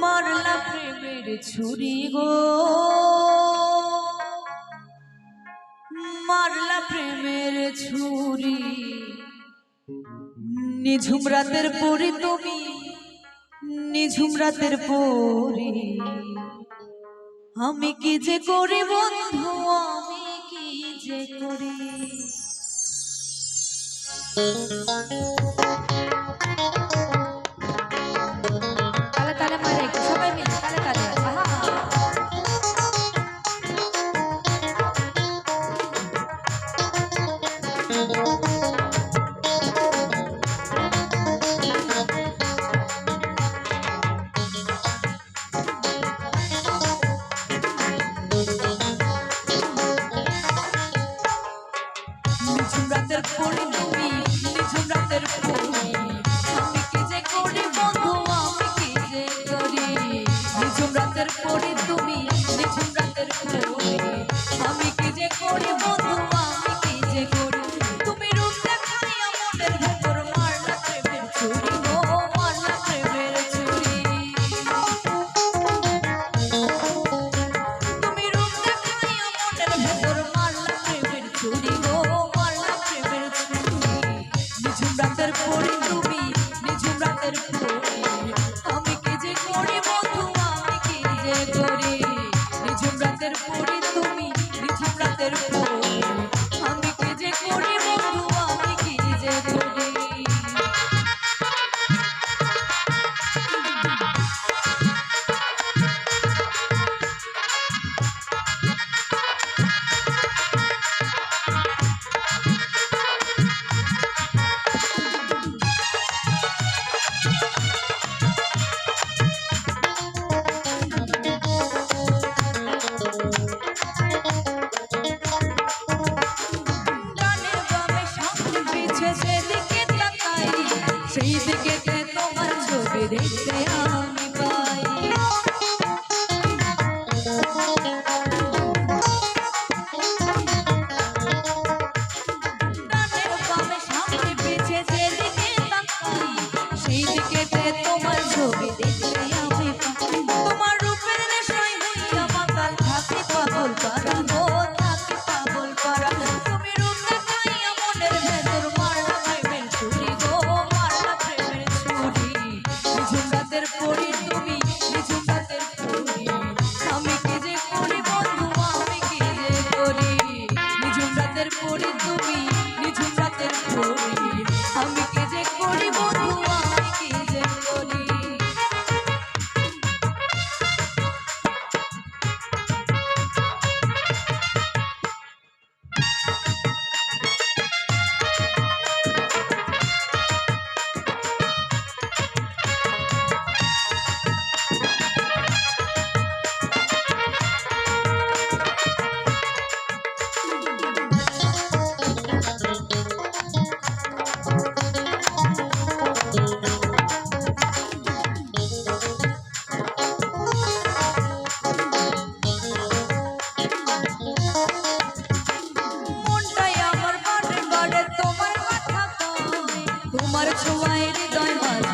মারলা প্রেমের ছুরি গো। মারলা প্রেমের ছুরি। নিঝুম রাতের পরি তুমি, নিঝুম রাতের পরি আমি কি যে করি বন্ধু, আমি কি যে করি? 홀리 দেখতে আমি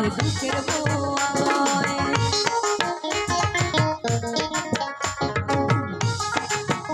Tudo que eu vou